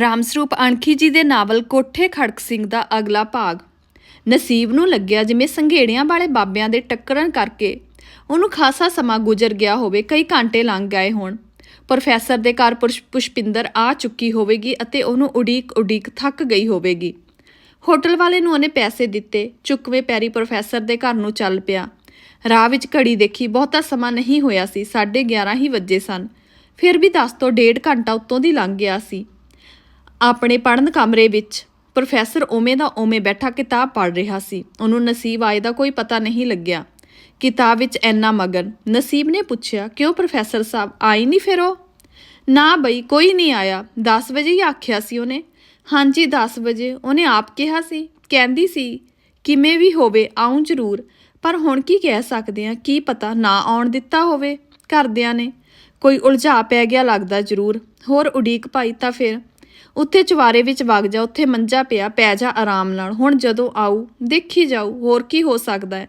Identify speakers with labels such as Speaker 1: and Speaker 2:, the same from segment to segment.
Speaker 1: ਰਾਮਸਰੂਪ ਅਣਖੀ ਜੀ ਦੇ ਨਾਵਲ ਕੋਠੇ ਖੜਕ ਸਿੰਘ ਦਾ ਅਗਲਾ ਭਾਗ। ਨਸੀਬ ਨੂੰ ਲੱਗਿਆ ਜਿਵੇਂ ਸੰਘੇੜਿਆਂ ਵਾਲੇ ਬਾਬਿਆਂ ਦੇ ਟੱਕਰਨ ਕਰਕੇ। ਉਹਨੂੰ ਖਾਸਾ ਸਮਾਂ ਗੁਜ਼ਰ ਗਿਆ ਹੋਵੇ, ਕਈ ਘੰਟੇ ਲੰਘ ਗਏ ਹੋਣ। ਪ੍ਰੋਫੈਸਰ ਦੇ ਘਰ ਪੁਸ਼- ਪੁਸ਼ਪਿੰਦਰ ਆ ਚੁੱਕੀ ਹੋਵੇਗੀ ਅਤੇ ਉਹਨੂੰ ਉਡੀਕ ਉਡੀਕ ਥੱਕ ਗਈ ਹੋਵੇਗੀ। ਹੋਟਲ ਵਾਲੇ ਨੂੰ ਉਹਨੇ ਪੈਸੇ ਦਿੱਤੇ। ਚੁੱਕਵੇਂ ਪੈਰੀ ਪ੍ਰੋਫੈਸਰ ਦੇ ਘਰ ਨੂੰ ਚੱਲ ਪਿਆ। ਰਾਹ ਵਿੱਚ ਘੜੀ ਦੇਖੀ, ਬਹੁਤਾ ਸਮਾਂ ਨਹੀਂ ਹੋਇਆ ਸੀ 11:30 ਹੀ ਵੱਜੇ ਸਨ। ਫਿਰ ਵੀ 10 ਤੋਂ ਡੇਢ ਘੰਟਾ ਉੱਤੋਂ ਦੀ ਲੰਘ ਗਿਆ ਸੀ। ਆਪਣੇ ਪੜਨ ਕਮਰੇ ਵਿੱਚ ਪ੍ਰੋਫੈਸਰ ਓਵੇਂ ਦਾ ਓਵੇਂ ਬੈਠਾ ਕਿਤਾਬ ਪੜ੍ਹ ਰਿਹਾ ਸੀ। ਉਹਨੂੰ ਨਸੀਬ ਆਏ ਦਾ ਕੋਈ ਪਤਾ ਨਹੀਂ ਲੱਗਿਆ। ਕਿਤਾਬ ਵਿੱਚ ਐਨਾ ਮਗਨ ਨਸੀਬ ਨੇ ਪੁੱਛਿਆ, ਕਿਉਂ ਪ੍ਰੋਫੈਸਰ ਸਾਹਿਬ, ਆਈ ਨਹੀਂ ਫਿਰ ਉਹ? ਨਾ ਬਈ, ਕੋਈ ਨਹੀਂ ਆਇਆ। 10 ਵਜੇ ਹੀ ਆਖਿਆ ਸੀ ਉਹਨੇ। ਹਾਂਜੀ 10 ਵਜੇ। ਉਹਨੇ ਆਪ ਕਿਹਾ ਸੀ? ਕਹਿੰਦੀ ਸੀ, ਕਿਵੇਂ ਵੀ ਹੋਵੇ ਆਉਂ ਜ਼ਰੂਰ। ਪਰ ਹੁਣ ਕੀ ਕਹਿ ਸਕਦੇ ਆ? ਕੀ ਪਤਾ ਨਾ ਆਉਣ ਦਿੱਤਾ ਹੋਵੇ ਘਰਦਿਆਂ ਨੇ। ਕੋਈ ਉਲਝਾ ਪੈ ਗਿਆ ਲੱਗਦਾ ਜ਼ਰੂਰ। ਹੋਰ ਉਡੀਕ ਪਾਈ ਤਾਂ ਫਿਰ ਉੱਥੇ ਚਵਾਰੇ ਵਿੱਚ ਵਗ ਜਾ, ਉੱਥੇ ਮੰਜਾ ਪਿਆ, ਪੈ ਜਾ ਆਰਾਮ ਨਾਲ। ਹੁਣ ਜਦੋਂ ਆਊ, ਦੇਖੀ ਜਾਊ, ਹੋਰ ਕੀ ਹੋ ਸਕਦਾ ਹੈ?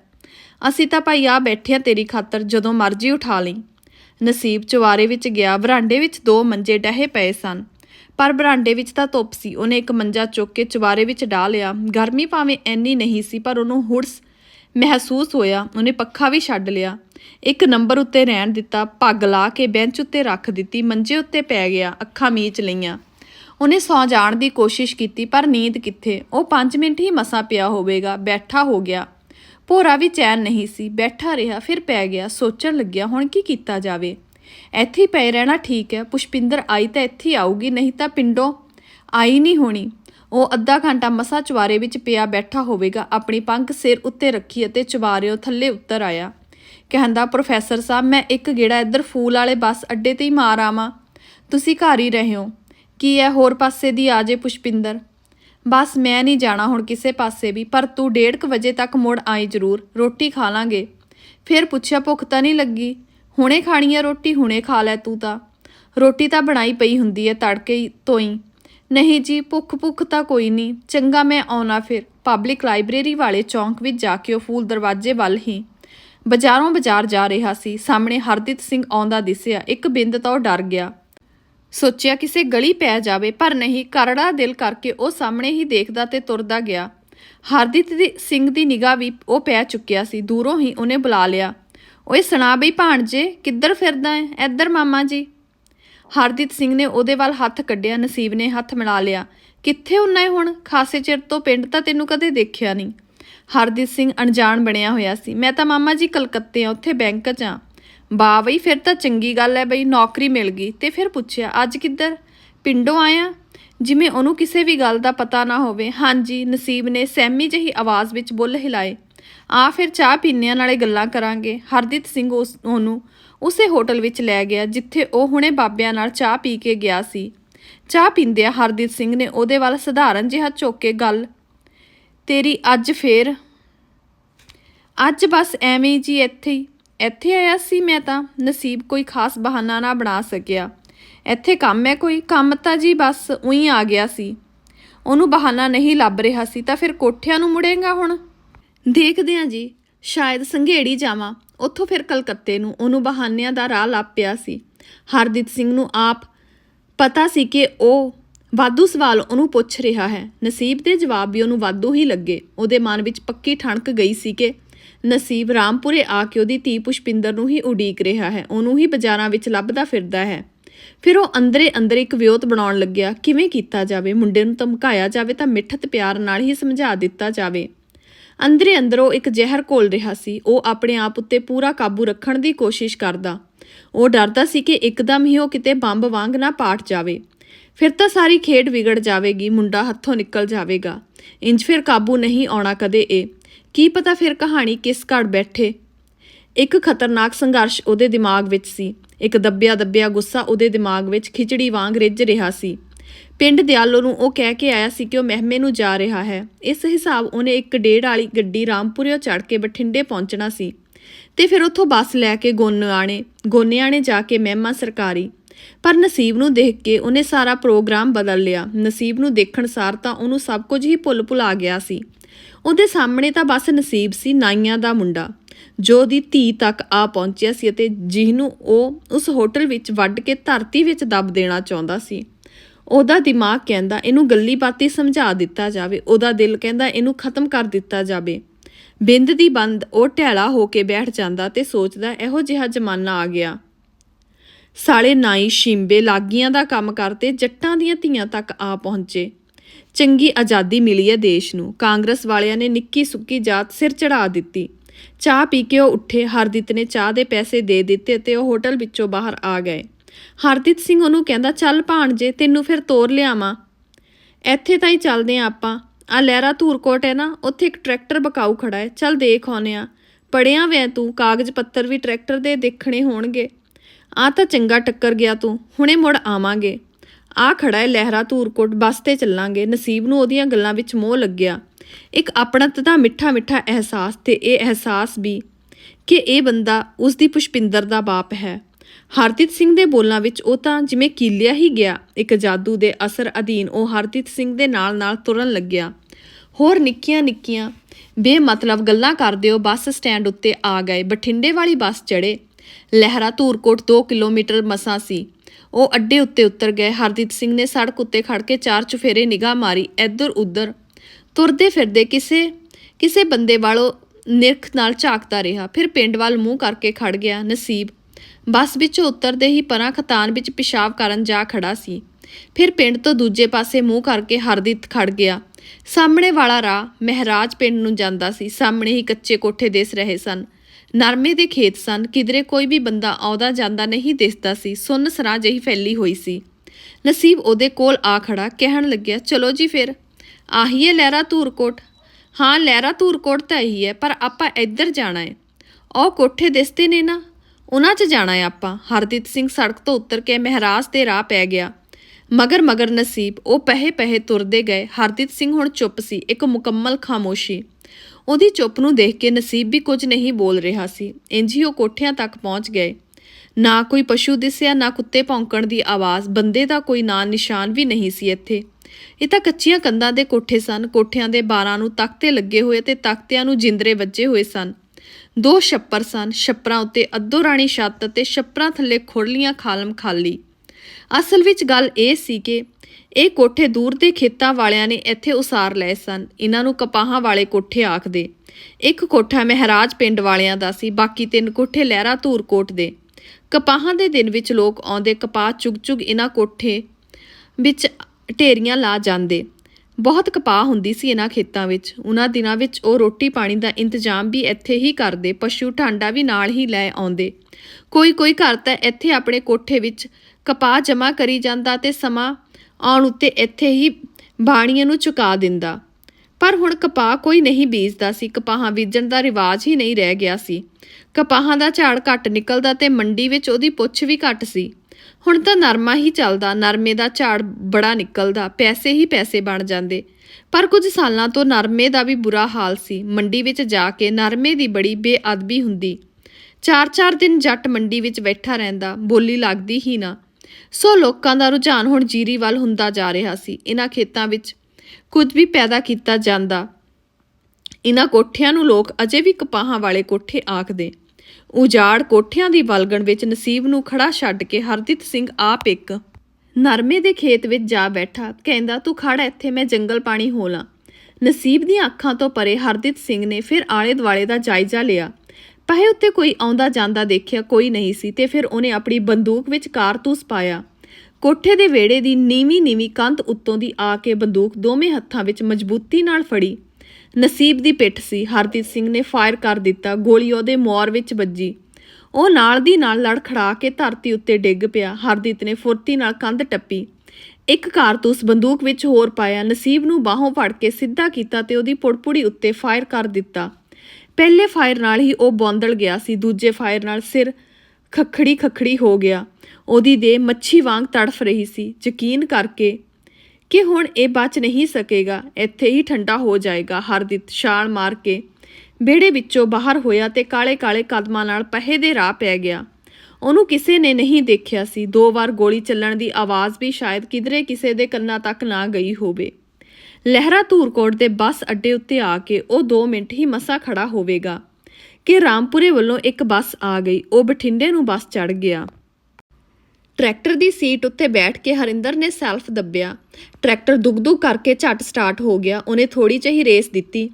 Speaker 1: ਅਸੀਂ ਤਾਂ ਭਾਈ ਆ ਬੈਠੇ ਆ ਤੇਰੀ ਖਾਤਰ, ਜਦੋਂ ਮਰਜ਼ੀ ਉਠਾ ਲਈ। ਨਸੀਬ ਚਵਾਰੇ ਵਿੱਚ ਗਿਆ ਬਰਾਂਡੇ ਵਿੱਚ ਦੋ ਮੰਜੇ ਡਹੇ ਪਏ ਸਨ। ਪਰ ਬਰਾਂਡੇ ਵਿੱਚ ਤਾਂ ਧੁੱਪ ਸੀ, ਉਹਨੇ ਇੱਕ ਮੰਜਾ ਚੁੱਕ ਕੇ ਚਵਾਰੇ ਵਿੱਚ ਢਾ ਲਿਆ। ਗਰਮੀ ਭਾਵੇਂ ਐਨੀ ਨਹੀਂ ਸੀ, ਪਰ ਉਹਨੂੰ ਹੁੜਸ ਮਹਿਸੂਸ ਹੋਇਆ, ਉਹਨੇ ਪੱਖਾ ਵੀ ਛੱਡ ਲਿਆ। ਇੱਕ ਨੰਬਰ ਉੱਤੇ ਰਹਿਣ ਦਿੱਤਾ, ਪੱਗ ਲਾ ਕੇ ਬੈਂਚ ਉੱਤੇ ਰੱਖ ਦਿੱਤੀ, ਮੰਜੇ ਉੱਤੇ ਪੈ ਗਿਆ, ਅੱਖਾਂ ਮੀਚ ਲਈਆਂ। ਉਹਨੇ ਸੌ ਜਾਣ ਦੀ ਕੋਸ਼ਿਸ਼ ਕੀਤੀ, ਪਰ ਨੀਂਦ ਕਿੱਥੇ? ਉਹ 5 ਮਿੰਟ ਹੀ ਮਸਾਂ ਪਿਆ ਹੋਵੇਗਾ, ਬੈਠਾ ਹੋ ਗਿਆ। ਭੋਰਾ ਵੀ ਚੈਨ ਨਹੀਂ ਸੀ, ਬੈਠਾ ਰਿਹਾ, ਫਿਰ ਪੈ ਗਿਆ, ਸੋਚਣ ਲੱਗਿਆ, ਹੁਣ ਕੀ ਕੀਤਾ ਜਾਵੇ? ਇੱਥੇ ਹੀ ਪਏ ਰਹਿਣਾ ਠੀਕ ਹੈ, ਪੁਸ਼ਪਿੰਦਰ ਆਈ ਤਾਂ ਇੱਥੇ ਆਊਗੀ, ਨਹੀਂ ਤਾਂ ਪਿੰਡੋਂ ਆਈ ਨਹੀਂ ਹੋਣੀ। ਉਹ ਅੱਧਾ ਘੰਟਾ ਮਸਾ ਚਵਾਰੇ ਵਿੱਚ ਪਿਆ ਬੈਠਾ ਹੋਵੇਗਾ, ਆਪਣੀ ਪੰਖ ਸਿਰ ਉੱਤੇ ਰੱਖੀ ਅਤੇ ਚਵਾਰਿਓ ਥੱਲੇ ਉੱਤਰ ਆਇਆ। ਕਹਿੰਦਾ, ਪ੍ਰੋਫੈਸਰ ਸਾਹਿਬ, ਮੈਂ ਇੱਕ ਗੇੜਾ ਇੱਧਰ ਫੂਲ ਵਾਲੇ ਬੱਸ ਅੱਡੇ ਤੇ ਹੀ ਮਾਰ ਆਵਾਂ। ਤੁਸੀਂ ਘਰ ਹੀ ਰਹੇ ਹੋ। ਕੀ ਹੈ ਹੋਰ ਪਾਸੇ ਦੀ ਆ ਜੇ ਪੁਸ਼ਪਿੰਦਰ? ਬਸ ਮੈਂ ਨਹੀਂ ਜਾਣਾ ਹੁਣ ਕਿਸੇ ਪਾਸੇ ਵੀ, ਪਰ ਤੂੰ 1:30 ਵਜੇ ਤੱਕ ਮੁੜ ਆਈ ਜ਼ਰੂਰ, ਰੋਟੀ ਖਾ ਲਾਂਗੇ। ਫਿਰ ਪੁੱਛਿਆ ਭੁੱਖ ਤਾਂ ਨਹੀਂ ਲੱਗੀ। ਹੁਣੇ ਖਾਣੀ ਆ ਰੋਟੀ, ਹੁਣੇ ਖਾ ਲੈ ਤੂੰ ਤਾਂ। ਰੋਟੀ ਤਾਂ ਬਣਾਈ ਪਈ ਹੁੰਦੀ ਹੈ ਤੜਕੇ ਤੋਂ ਹੀ ਨਹੀਂ ਜੀ, ਭੁੱਖ ਭੁੱਖ ਤਾਂ ਕੋਈ ਨਹੀਂ, ਚੰਗਾ ਮੈਂ ਆਉਣਾ ਫਿਰ। ਪਬਲਿਕ ਲਾਇਬ੍ਰੇਰੀ ਵਾਲੇ ਚੌਂਕ ਵਿੱਚ ਜਾ ਕੇ ਉਹ ਫੂਲ ਦਰਵਾਜ਼ੇ ਵੱਲ ਹੀ ਬਾਜ਼ਾਰੋਂ ਬਾਜ਼ਾਰ ਜਾ ਰਿਹਾ ਸੀ। ਸਾਹਮਣੇ ਹਰਦਿਤ ਸਿੰਘ ਆਉਂਦਾ ਦਿਸਿਆ। ਇੱਕ ਬਿੰਦ ਤਾਂ ਉਹ ਡਰ ਗਿਆ। ਸੋਚਿਆ ਕਿਸੇ ਗਲੀ ਪੈ ਜਾਵੇ, ਪਰ ਨਹੀਂ, ਕਰੜਾ ਦਿਲ ਕਰਕੇ ਉਹ ਸਾਹਮਣੇ ਹੀ ਦੇਖਦਾ ਤੇ ਤੁਰਦਾ ਗਿਆ। ਹਰਦੀਤ ਦੀ ਸਿੰਘ ਦੀ ਨਿਗਾਹ ਵੀ ਉਹ ਪੈ ਚੁੱਕਿਆ ਸੀ, ਦੂਰੋਂ ਹੀ ਉਹਨੇ ਬੁਲਾ ਲਿਆ। ਓਏ ਸੁਣਾ ਬਈ ਭਾਣਜੇ, ਕਿੱਧਰ ਫਿਰਦਾ ਹੈ ਇੱਧਰ ਮਾਮਾ ਜੀ। ਹਰਦੀਪ ਸਿੰਘ ਨੇ ਉਹਦੇ ਵੱਲ ਹੱਥ ਕੱਢਿਆ, ਨਸੀਬ ਨੇ ਹੱਥ ਮਿਲਾ ਲਿਆ। ਕਿੱਥੇ ਹੁੰਨਾ ਹੈ ਹੁਣ? ਖਾਸੇ ਚਿਰ ਤੋਂ ਪਿੰਡ ਤਾਂ ਤੈਨੂੰ ਕਦੇ ਦੇਖਿਆ ਨਹੀਂ। ਹਰਦੀਪ ਸਿੰਘ ਅਣਜਾਣ ਬਣਿਆ ਹੋਇਆ ਸੀ। ਮੈਂ ਤਾਂ ਮਾਮਾ ਜੀ ਕਲਕੱਤੇ ਆ, ਉੱਥੇ ਬੈਂਕ 'ਚ ਆ। ਬਾ ਬਈ, ਫਿਰ ਤਾਂ ਚੰਗੀ ਗੱਲ ਹੈ ਬਈ, ਨੌਕਰੀ ਮਿਲ ਗਈ। ਤੇ ਫਿਰ ਪੁੱਛਿਆ, ਅੱਜ ਕਿੱਧਰ? ਪਿੰਡੋਂ ਆਇਆ। ਜਿਵੇਂ ਉਹਨੂੰ ਕਿਸੇ ਵੀ ਗੱਲ ਦਾ ਪਤਾ ਨਾ ਹੋਵੇ। ਹਾਂਜੀ, ਨਸੀਬ ਨੇ ਸਹਿਮੀ ਜਿਹੀ ਆਵਾਜ਼ ਵਿੱਚ ਬੁੱਲ ਹਿਲਾਏ। ਆ ਫਿਰ ਚਾਹ ਪੀਣਿਆਂ ਨਾਲੇ ਗੱਲਾਂ ਕਰਾਂਗੇ। ਹਰਦੀਤ ਸਿੰਘ ਉਸ ਉਹਨੂੰ ਉਸੇ ਹੋਟਲ ਵਿੱਚ ਲੈ ਗਿਆ, ਜਿੱਥੇ ਉਹ ਹੁਣੇ ਬਾਬਿਆਂ ਨਾਲ ਚਾਹ ਪੀ ਕੇ ਗਿਆ ਸੀ। ਚਾਹ ਪੀਂਦਿਆਂ ਹਰਦੀਤ ਸਿੰਘ ਨੇ ਉਹਦੇ ਵੱਲ ਸਧਾਰਨ ਜਿਹਾ ਝੁੱਕ ਕੇ ਗੱਲ, ਤੇਰੀ ਅੱਜ ਫੇਰ? ਅੱਜ ਬਸ ਐਵੇਂ ਹੀ ਜੀ, ਇੱਥੇ ਹੀ। ਇੱਥੇ ਆਇਆ ਸੀ ਮੈਂ ਤਾਂ, ਨਸੀਬ ਕੋਈ ਖਾਸ ਬਹਾਨਾ ਨਾ ਬਣਾ ਸਕਿਆ। ਇੱਥੇ ਕੰਮ ਹੈ ਕੋਈ, ਕੰਮ ਤਾਂ ਜੀ ਬਸ ਉਹੀ ਆ ਗਿਆ ਸੀ। ਉਹਨੂੰ ਬਹਾਨਾ ਨਹੀਂ ਲੱਭ ਰਿਹਾ ਸੀ, ਤਾਂ ਫਿਰ ਕੋਠਿਆਂ ਨੂੰ ਮੁੜੇਗਾ ਹੁਣ? ਦੇਖਦੇ ਹਾਂ ਜੀ, ਸ਼ਾਇਦ ਸੰਘੇੜੀ ਜਾਵਾਂ। ਉੱਥੋਂ ਫਿਰ ਕਲਕੱਤੇ ਨੂੰ, ਉਹਨੂੰ ਬਹਾਨਿਆਂ ਦਾ ਰਾਹ ਲੱਭ ਪਿਆ ਸੀ। ਹਰਦੀਪ ਸਿੰਘ ਨੂੰ ਆਪ ਪਤਾ ਸੀ ਕਿ ਉਹ ਵਾਧੂ ਸਵਾਲ ਉਹਨੂੰ ਪੁੱਛ ਰਿਹਾ ਹੈ। ਨਸੀਬ ਦੇ ਜਵਾਬ ਵੀ ਉਹਨੂੰ ਵਾਧੂ ਹੀ ਲੱਗੇ। ਉਹਦੇ ਮਨ ਵਿੱਚ ਪੱਕੀ ਠਣਕ ਗਈ ਸੀ ਕਿ ਨਸੀਬ ਰਾਮਪੁਰੇ ਆ ਕੇ ਉਹਦੀ ਧੀ ਪੁਸ਼ਪਿੰਦਰ ਨੂੰ ਹੀ ਉਡੀਕ ਰਿਹਾ ਹੈ। ਉਹਨੂੰ ਹੀ ਬਾਜ਼ਾਰਾਂ ਵਿੱਚ ਲੱਭਦਾ ਫਿਰਦਾ ਹੈ। ਫਿਰ ਉਹ ਅੰਦਰੇ ਅੰਦਰ ਇੱਕ ਵਿਉਤ ਬਣਾਉਣ ਲੱਗਿਆ, ਕਿਵੇਂ ਕੀਤਾ ਜਾਵੇ? ਮੁੰਡੇ ਨੂੰ ਧਮਕਾਇਆ ਜਾਵੇ ਤਾਂ ਮਿੱਠਤ ਪਿਆਰ ਨਾਲ ਹੀ ਸਮਝਾ ਦਿੱਤਾ ਜਾਵੇ। ਅੰਦਰੇ ਅੰਦਰ ਉਹ ਇੱਕ ਜ਼ਹਿਰ ਘੋਲ ਰਿਹਾ ਸੀ। ਉਹ ਆਪਣੇ ਆਪ ਉੱਤੇ ਪੂਰਾ ਕਾਬੂ ਰੱਖਣ ਦੀ ਕੋਸ਼ਿਸ਼ ਕਰਦਾ। ਉਹ ਡਰਦਾ ਸੀ ਕਿ ਇੱਕਦਮ ਹੀ ਉਹ ਕਿਤੇ ਬੰਬ ਵਾਂਗ ਨਾ ਪਾਟ ਜਾਵੇ। ਫਿਰ ਤਾਂ ਸਾਰੀ ਖੇਡ ਵਿਗੜ ਜਾਵੇਗੀ, ਮੁੰਡਾ ਹੱਥੋਂ ਨਿਕਲ ਜਾਵੇਗਾ। ਇੰਜ ਫਿਰ ਕਾਬੂ ਨਹੀਂ ਆਉਣਾ ਕਦੇ ਇਹ। ਕੀ ਪਤਾ ਫਿਰ ਕਹਾਣੀ ਕਿਸ ਘੜ ਬੈਠੇ? ਇੱਕ ਖਤਰਨਾਕ ਸੰਘਰਸ਼ ਉਹਦੇ ਦਿਮਾਗ ਵਿੱਚ ਸੀ। ਇੱਕ ਦੱਬਿਆ ਦੱਬਿਆ ਗੁੱਸਾ ਉਹਦੇ ਦਿਮਾਗ ਵਿੱਚ ਖਿਚੜੀ ਵਾਂਗ ਰਿੱਝ ਰਿਹਾ ਸੀ। ਪਿੰਡ ਦਿਆਲੋ ਨੂੰ ਉਹ ਕਹਿ ਕੇ ਆਇਆ ਸੀ ਕਿ ਉਹ ਮਹਿਮੇ ਨੂੰ ਜਾ ਰਿਹਾ ਹੈ। ਇਸ ਹਿਸਾਬ ਉਹਨੇ ਇੱਕ ਡੇਢ ਵਾਲੀ ਗੱਡੀ ਰਾਮਪੁਰਿਓ ਚੜ੍ਹ ਕੇ ਬਠਿੰਡੇ ਪਹੁੰਚਣਾ ਸੀ। ਤੇ ਫਿਰ ਉੱਥੋਂ ਬੱਸ ਲੈ ਕੇ ਗੋਨਿਆਣੇ ਗੋਨਿਆਣੇ ਜਾ ਕੇ ਮਹਿਮਾ ਸਰਕਾਰੀ। ਪਰ ਨਸੀਬ ਨੂੰ ਦੇਖ ਕੇ ਉਹਨੇ ਸਾਰਾ ਪ੍ਰੋਗਰਾਮ ਬਦਲ ਲਿਆ। ਨਸੀਬ ਨੂੰ ਦੇਖਣ ਸਾਰ ਤਾਂ ਉਹਨੂੰ ਸਭ ਕੁਝ ਹੀ ਭੁੱਲ ਭੁਲਾ ਗਿਆ ਸੀ। ਉਹਦੇ ਸਾਹਮਣੇ ਤਾਂ ਬਸ ਨਸੀਬ ਸੀ ਨਾਈਆਂ ਦਾ ਮੁੰਡਾ, ਜੋ ਦੀ ਧੀ ਤੱਕ ਆ ਪਹੁੰਚਿਆ ਸੀ ਅਤੇ ਜਿਹਨੂੰ ਉਹ ਉਸ ਹੋਟਲ ਵਿੱਚ ਵੱਢ ਕੇ ਧਰਤੀ ਵਿੱਚ ਦੱਬ ਦੇਣਾ ਚਾਹੁੰਦਾ ਸੀ। ਉਹਦਾ ਦਿਮਾਗ ਕਹਿੰਦਾ, ਇਹਨੂੰ ਗੱਲੀ ਬਾਤੀ ਸਮਝਾ ਦਿੱਤਾ ਜਾਵੇ, ਉਹਦਾ ਦਿਲ ਕਹਿੰਦਾ, ਇਹਨੂੰ ਖਤਮ ਕਰ ਦਿੱਤਾ ਜਾਵੇ ਬਿੰਦ ਦੀ ਬੰਦ, ਉਹ ਢੈਲਾ ਹੋ ਕੇ ਬੈਠ ਜਾਂਦਾ ਤੇ ਸੋਚਦਾ, ਇਹੋ ਜਿਹਾ ਜ਼ਮਾਨਾ ਆ ਗਿਆ। ਸਾਲੇ ਨਾਈ ਸ਼ਿੰਬੇ ਲਾਗੀਆਂ ਦਾ ਕੰਮ ਕਰਤੇ ਜੱਟਾਂ ਦੀਆਂ ਧੀਆਂ ਤੱਕ ਆ ਪਹੁੰਚੇ। ਚੰਗੀ ਆਜ਼ਾਦੀ ਮਿਲੀ ਹੈ ਦੇਸ਼ ਨੂੰ। ਕਾਂਗਰਸ ਵਾਲਿਆਂ ਨੇ ਨਿੱਕੀ ਸੁੱਕੀ ਜਾਤ ਸਿਰ ਚੜਾ ਦਿੱਤੀ। ਚਾਹ ਪੀ ਕੇ ਉਹ ਉੱਠੇ ਹਰਦਿਤ ਨੇ ਚਾਹ ਦੇ ਪੈਸੇ ਦੇ ਦਿੱਤੇ ਤੇ ਉਹ ਹੋਟਲ ਵਿੱਚੋਂ ਬਾਹਰ ਆ ਗਏ। ਹਰਦਿਤ ਸਿੰਘ ਉਹਨੂੰ ਕਹਿੰਦਾ, ਚੱਲ ਭਾਣਜੇ, ਤੈਨੂੰ ਫਿਰ ਤੋਰ ਲਿਆਵਾਂ। ਇੱਥੇ ਤਾਂ ਹੀ ਚੱਲਦੇ ਆ ਆਪਾਂ। ਆ ਲਹਿਰਾ ਧੂਰਕੋਟ ਹੈ ਨਾ, ਉੱਥੇ ਇੱਕ ਟਰੈਕਟਰ ਬਕਾਊ ਖੜਾ ਹੈ। ਚੱਲ ਦੇਖ ਆਉਂਦੇ ਆ ਪੜਿਆ ਵੇ ਤੂੰ, ਕਾਗਜ਼ ਪੱਤਰ ਵੀ ਟਰੈਕਟਰ ਦੇ ਦੇਖਣੇ ਹੋਣਗੇ। ਆ ਤਾਂ ਚੰਗਾ ਟੱਕਰ ਗਿਆ ਤੂੰ, ਹੁਣੇ ਮੁੜ ਆਵਾਂਗੇ। ਆ ਖੜਾ ਹੈ ਲਹਿਰਾ ਧੂਰਕੋਟ, ਬੱਸ ਤੇ ਚੱਲਾਂਗੇ। ਨਸੀਬ ਨੂੰ ਉਹਦੀਆਂ ਗੱਲਾਂ ਵਿੱਚ ਮੋਹ ਲੱਗਿਆ। ਇੱਕ ਆਪਣਤ ਦਾ ਮਿੱਠਾ ਮਿੱਠਾ ਅਹਿਸਾਸ ਤੇ ਇਹ ਅਹਿਸਾਸ ਵੀ ਕਿ ਇਹ ਬੰਦਾ ਉਸ ਦੀ ਪੁਸ਼ਪਿੰਦਰ ਦਾ ਬਾਪ ਹੈ। ਹਰਦੀਪ ਸਿੰਘ ਦੇ ਬੋਲਾਂ ਵਿੱਚ ਉਹ ਤਾਂ ਜਿਵੇਂ ਕੀਲਿਆ ਹੀ ਗਿਆ। ਇੱਕ ਜਾਦੂ ਦੇ ਅਸਰ ਅਧੀਨ ਉਹ ਹਰਦੀਪ ਸਿੰਘ ਦੇ ਨਾਲ-ਨਾਲ ਤੁਰਨ ਲੱਗਿਆ। ਹੋਰ ਨਿੱਕੀਆਂ-ਨਿੱਕੀਆਂ ਬੇਮਤਲਬ ਗੱਲਾਂ ਕਰਦੇ ਉਹ ਬੱਸ ਸਟੈਂਡ ਉੱਤੇ ਆ ਗਏ। ਬਠਿੰਡੇ ਵਾਲੀ ਬੱਸ ਚੜੇ ਲਹਿਰਾ ਧੂਰਕੋਟ 2 ਕਿਲੋਮੀਟਰ ਮਸਾਂ ਸੀ। ਉਹ ਅੱਡੇ ਉੱਤੇ ਉਤਰ ਗਏ। ਹਰਦੀਪ ਸਿੰਘ ਨੇ ਸੜਕ ਉੱਤੇ ਖੜ ਕੇ ਚਾਰ ਚੁਫੇਰੇ ਨਿਗਾਹ ਮਾਰੀ। ਇੱਧਰ, ਉੱਧਰ ਤੁਰਦੇ ਫਿਰਦੇ ਕਿਸੇ ਕਿਸੇ ਬੰਦੇ ਵਾਲੋ ਨਿਰਖ ਨਾਲ ਝਾਕਦਾ ਰਿਹਾ। ਫਿਰ ਪਿੰਡ ਵੱਲ ਮੂੰਹ ਕਰਕੇ ਖੜ ਗਿਆ ਨਸੀਬ। ਬੱਸ ਵਿੱਚੋਂ ਉਤਰਦੇ ਹੀ ਪਰਾਂ ਖਤਾਨ ਵਿੱਚ ਪਿਸ਼ਾਬ ਕਰਨ ਜਾ ਖੜਾ ਸੀ। ਫਿਰ ਪਿੰਡ ਤੋਂ ਦੂਜੇ ਪਾਸੇ ਮੂੰਹ ਕਰਕੇ ਹਰਦੀਪ ਖੜ ਗਿਆ। ਸਾਹਮਣੇ ਵਾਲਾ ਰਾਹ ਮਹਿਰਾਜ ਪਿੰਡ ਨੂੰ ਜਾਂਦਾ ਸੀ। ਸਾਹਮਣੇ ਹੀ ਕੱਚੇ ਕੋਠੇ ਦੇਸ ਰਹੇ ਸਨ। ਨਰਮੇ ਦੇ ਖੇਤ ਸਨ। ਕਿਧਰੇ ਕੋਈ ਵੀ ਬੰਦਾ ਆਉਂਦਾ ਜਾਂਦਾ ਨਹੀਂ ਦਿਸਦਾ ਸੀ। ਸੁੰਨ ਸਰਾਂ ਜਿਹੀ ਫੈਲੀ ਹੋਈ ਸੀ। ਨਸੀਬ ਉਹਦੇ ਕੋਲ ਆ ਖੜਾ, ਕਹਿਣ ਲੱਗਿਆ, ਚਲੋ ਜੀ ਫਿਰ। ਆਹੀਏ ਲਹਿਰਾ ਧੂਰਕੋਟ। ਹਾਂ, ਲਹਿਰਾ ਧੂਰਕੋਟ ਤਾਂ ਇਹੀ ਹੈ, ਪਰ ਆਪਾਂ ਇੱਧਰ ਜਾਣਾ ਹੈ। ਉਹ ਕੋਠੇ ਦਿਸਦੇ ਨੇ ਨਾ। ਉਹਨਾਂ 'ਚ ਜਾਣਾ ਹੈ ਆਪਾਂ। ਹਰਦੀਪ ਸਿੰਘ ਸੜਕ ਤੋਂ ਉੱਤਰ ਕੇ ਮਹਿਰਾਜ ਦੇ ਰਾਹ ਪੈ ਗਿਆ। ਮਗਰ ਮਗਰ ਨਸੀਬ ਉਹ ਪਹਿ ਪਹਿ ਤੁਰਦੇ ਗਏ। ਹਰਦੀਪ ਸਿੰਘ ਹੁਣ ਚੁੱਪ ਸੀ। ਇੱਕ ਮੁਕੰਮਲ ਖਾਮੋਸ਼ੀ। ਉਹਦੀ ਚੁੱਪ ਨੂੰ ਦੇਖ ਕੇ ਨਸੀਬ ਵੀ ਕੁਝ ਨਹੀਂ ਬੋਲ ਰਿਹਾ ਸੀ। ਇੰਜ ਹੀ ਉਹ ਕੋਠਿਆਂ ਤੱਕ ਪਹੁੰਚ ਗਏ। ਨਾ ਕੋਈ ਪਸ਼ੂ ਦਿਸਿਆ, ਨਾ ਕੁੱਤੇ ਭੌਂਕਣ ਦੀ ਆਵਾਜ਼, ਬੰਦੇ ਦਾ ਕੋਈ ਨਾਂ ਨਿਸ਼ਾਨ ਵੀ ਨਹੀਂ ਸੀ ਇੱਥੇ। ਇਹ ਤਾਂ ਕੱਚੀਆਂ ਕੰਧਾਂ ਦੇ ਕੋਠੇ ਸਨ। ਕੋਠਿਆਂ ਦੇ ਬਾਰਾਂ ਨੂੰ ਤਖਤੇ ਲੱਗੇ ਹੋਏ ਤੇ ਤਖਤਿਆਂ ਨੂੰ ਜਿੰਦਰੇ ਵੱਜੇ ਹੋਏ ਸਨ। ਦੋ ਛੱਪਰ ਸਨ। ਛੱਪਰਾਂ ਉੱਤੇ ਅੱਧੋ ਰਾਣੀ ਛੱਤ ਤੇ ਛੱਪਰਾਂ ਥੱਲੇ ਖੁਰਲੀਆਂ ਖਾਲਮ ਖਾਲੀ। ਅਸਲ ਵਿੱਚ ਗੱਲ ਇਹ ਸੀ ਕਿ ਇਹ ਕੋਠੇ ਦੂਰ ਦੇ ਖੇਤਾਂ ਵਾਲਿਆਂ ਨੇ ਇੱਥੇ ਉਸਾਰ ਲਏ ਸਨ। ਇਹਨਾਂ ਨੂੰ ਕਪਾਹਾਂ ਵਾਲੇ ਕੋਠੇ ਆਖਦੇ। ਇੱਕ ਕੋਠਾ ਮਹਿਰਾਜ ਪਿੰਡ ਵਾਲਿਆਂ ਦਾ ਸੀ, ਬਾਕੀ ਤਿੰਨ ਕੋਠੇ ਲਹਿਰਾ ਧੂਰਕੋਟ ਦੇ। ਕਪਾਹਾਂ ਦੇ ਦਿਨ ਵਿੱਚ ਲੋਕ ਆਉਂਦੇ ਕਪਾਹ ਚੁਗ-ਚੁਗ ਇਹਨਾਂ ਕੋਠੇ ਵਿੱਚ ਢੇਰੀਆਂ ਲਾ ਜਾਂਦੇ। ਬਹੁਤ ਕਪਾਹ ਹੁੰਦੀ ਸੀ ਇਹਨਾਂ ਖੇਤਾਂ ਵਿੱਚ। ਉਹਨਾਂ ਦਿਨਾਂ ਵਿੱਚ ਉਹ ਰੋਟੀ ਪਾਣੀ ਦਾ ਇੰਤਜ਼ਾਮ ਵੀ ਇੱਥੇ ਹੀ ਕਰਦੇ ਪਸ਼ੂ ਢਾਂਡਾ ਵੀ ਨਾਲ ਹੀ ਲੈ ਆਉਂਦੇ। ਕੋਈ ਕੋਈ ਘਰ ਤਾਂ ਇੱਥੇ ਆਪਣੇ ਕੋਠੇ ਵਿੱਚ ਕਪਾਹ ਜਮ੍ਹਾਂ ਕਰੀ ਜਾਂਦਾ ਤੇ ਸਮਾਂ ਆਉਣ ਉੱਤੇ ਇੱਥੇ ਹੀ ਬਾਣੀਆਂ ਨੂੰ ਚੁਕਾ ਦਿੰਦਾ। ਪਰ ਹੁਣ ਕਪਾਹ ਕੋਈ ਨਹੀਂ ਬੀਜਦਾ ਸੀ। ਕਪਾਹਾਂ ਬੀਜਣ ਦਾ ਰਿਵਾਜ ਹੀ ਨਹੀਂ ਰਹਿ ਗਿਆ ਸੀ। ਕਪਾਹਾਂ ਦਾ ਝਾੜ ਘੱਟ ਨਿਕਲਦਾ ਤੇ ਮੰਡੀ ਵਿੱਚ ਉਹਦੀ ਪੁੱਛ ਵੀ ਘੱਟ ਸੀ। ਹੁਣ ਤਾਂ ਨਰਮਾ ਹੀ ਚੱਲਦਾ। ਨਰਮੇ ਦਾ ਝਾੜ ਬੜਾ ਨਿਕਲਦਾ। ਪੈਸੇ ਹੀ ਪੈਸੇ ਬਣ ਜਾਂਦੇ। ਪਰ ਕੁਝ ਸਾਲਾਂ ਤੋਂ ਨਰਮੇ ਦਾ ਵੀ ਬੁਰਾ ਹਾਲ ਸੀ। ਮੰਡੀ ਵਿੱਚ ਜਾ ਕੇ ਨਰਮੇ ਦੀ ਬੜੀ ਬੇਅਦਬੀ ਹੁੰਦੀ। ਚਾਰ-ਚਾਰ ਦਿਨ ਜੱਟ ਮੰਡੀ ਵਿੱਚ ਬੈਠਾ ਰਹਿੰਦਾ। ਬੋਲੀ ਲੱਗਦੀ ਹੀ ਨਾ। ਸੋ ਲੋਕਾਂ ਦਾ ਰੁਝਾਨ ਹੁਣ ਜੀਰੀ ਵੱਲ ਹੁੰਦਾ ਜਾ ਰਿਹਾ ਸੀ। ਇਹਨਾਂ ਖੇਤਾਂ ਵਿੱਚ ਕੁਝ ਵੀ ਪੈਦਾ ਕੀਤਾ ਜਾਂਦਾ ਇਹਨਾਂ ਕੋਠਿਆਂ ਨੂੰ ਲੋਕ ਅਜੇ ਵੀ ਕਪਾਹਾਂ ਵਾਲੇ ਕੋਠੇ ਆਖਦੇ। ਉਜਾੜ ਕੋਠਿਆਂ ਦੀ ਵਲਗਣ ਵਿੱਚ ਨਸੀਬ ਨੂੰ ਖੜਾ ਛੱਡ ਕੇ ਹਰਦੀਪ ਸਿੰਘ ਆਪ ਇੱਕ ਨਰਮੇ ਦੇ ਖੇਤ ਵਿੱਚ ਜਾ ਬੈਠਾ, ਕਹਿੰਦਾ, ਤੂੰ ਖੜ ਇੱਥੇ ਮੈਂ ਜੰਗਲ ਪਾਣੀ ਹੋਲਾਂ। ਨਸੀਬ ਦੀਆਂ ਅੱਖਾਂ ਤੋਂ ਪਰੇ ਹਰਦਿਤ ਸਿੰਘ ਨੇ ਫਿਰ ਆਲੇ ਦੁਆਲੇ ਦਾ ਜਾਇਜ਼ਾ ਲਿਆ। ਪਹਿ ਉੱਤੇ ਕੋਈ ਆਉਂਦਾ ਜਾਂਦਾ ਦੇਖਿਆ ਕੋਈ ਨਹੀਂ ਸੀ ਤੇ ਫਿਰ ਉਹਨੇ ਆਪਣੀ ਬੰਦੂਕ ਵਿੱਚ ਕਾਰਤੂਸ ਪਾਇਆ। ਕੋਠੇ ਦੇ ਵਿਹੜੇ ਦੀ ਨੀਵੀਂ ਨੀਵੀਂ ਕੰਧ ਉੱਤੋਂ ਦੀ ਆ ਕੇ ਬੰਦੂਕ ਦੋਵੇਂ ਹੱਥਾਂ ਵਿੱਚ ਮਜ਼ਬੂਤੀ ਨਾਲ ਫੜੀ। ਨਸੀਬ ਦੀ ਪਿੱਠ ਸੀ, ਹਰਦੀਪ ਸਿੰਘ ਨੇ ਫਾਇਰ ਕਰ ਦਿੱਤਾ, ਗੋਲੀ ਉਹਦੇ ਮੋਰ ਵਿੱਚ ਵੱਜੀ। ਉਹ ਨਾਲ ਦੀ ਨਾਲ ਲੜਖੜਾ ਕੇ ਧਰਤੀ ਉੱਤੇ ਡਿੱਗ ਪਿਆ, ਹਰਦੀਪ ਨੇ ਫੁਰਤੀ ਨਾਲ ਕੰਧ ਟੱਪੀ। ਇੱਕ ਕਾਰਤੂਸ ਬੰਦੂਕ ਵਿੱਚ ਹੋਰ ਪਾਇਆ, ਨਸੀਬ ਨੂੰ ਬਾਹੋਂ ਫੜ ਕੇ ਸਿੱਧਾ ਕੀਤਾ ਤੇ ਉਹਦੀ ਪੁੜਪੁੜੀ ਉੱਤੇ ਫਾਇਰ ਕਰ ਦਿੱਤਾ। ਪਹਿਲੇ ਫਾਇਰ ਨਾਲ ਹੀ ਉਹ ਬੌਂਦਲ ਗਿਆ ਸੀ, ਦੂਜੇ ਫਾਇਰ ਨਾਲ ਸਿਰ ਖਖੜੀ ਖਖੜੀ ਹੋ ਗਿਆ। ਉਹਦੀ ਦੇਹ ਮੱਛੀ ਵਾਂਗ ਤੜਫ ਰਹੀ ਸੀ। ਯਕੀਨ ਕਰਕੇ ਕਿ ਹੁਣ ਇਹ ਬਚ ਨਹੀਂ ਸਕੇਗਾ, ਇੱਥੇ ਹੀ ਠੰਡਾ ਹੋ ਜਾਏਗਾ ਹਰਦਿਤ ਛਾਲ ਮਾਰ ਕੇ ਵਿਹੜੇ ਵਿੱਚੋਂ ਬਾਹਰ ਹੋਇਆ ਤੇ ਕਾਲੇ-ਕਾਲੇ ਕਦਮਾਂ ਨਾਲ ਪਹੇ ਦੇ ਰਾਹ ਪੈ ਗਿਆ। ਉਹਨੂੰ ਕਿਸੇ ਨੇ ਨਹੀਂ ਦੇਖਿਆ ਸੀ। ਦੋ ਵਾਰ ਗੋਲੀ ਚੱਲਣ ਦੀ ਆਵਾਜ਼ ਵੀ ਸ਼ਾਇਦ ਕਿਧਰੇ ਕਿਸੇ ਦੇ ਕੰਨਾਂ ਤੱਕ ਨਾ ਗਈ ਹੋਵੇ। ਲਹਿਰਾ ਧੂਰਕੋਟ ਦੇ ਬੱਸ ਅੱਡੇ ਉੱਤੇ ਆ ਕੇ ਉਹ 2 ਮਿੰਟ ਹੀ ਮਸਾ ਖੜਾ ਹੋਵੇਗਾ ਕਿ ਰਾਮਪੁਰੇ ਵੱਲੋਂ ਇੱਕ ਬੱਸ ਆ ਗਈ। ਉਹ ਬਠਿੰਡੇ ਨੂੰ ਬੱਸ ਚੜ ਗਿਆ। ਟਰੈਕਟਰ ਦੀ ਸੀਟ ਉੱਤੇ ਬੈਠ ਕੇ ਹਰਿੰਦਰ ਨੇ ਸੈਲਫ ਦੱਬਿਆ। ਟਰੈਕਟਰ ਦੁਗਦੁਗ ਕਰਕੇ ਝਟ ਸਟਾਰਟ ਹੋ ਗਿਆ। ਉਹਨੇ ਥੋੜੀ ਜਿਹੀ ਰੇਸ ਦਿੱਤੀ।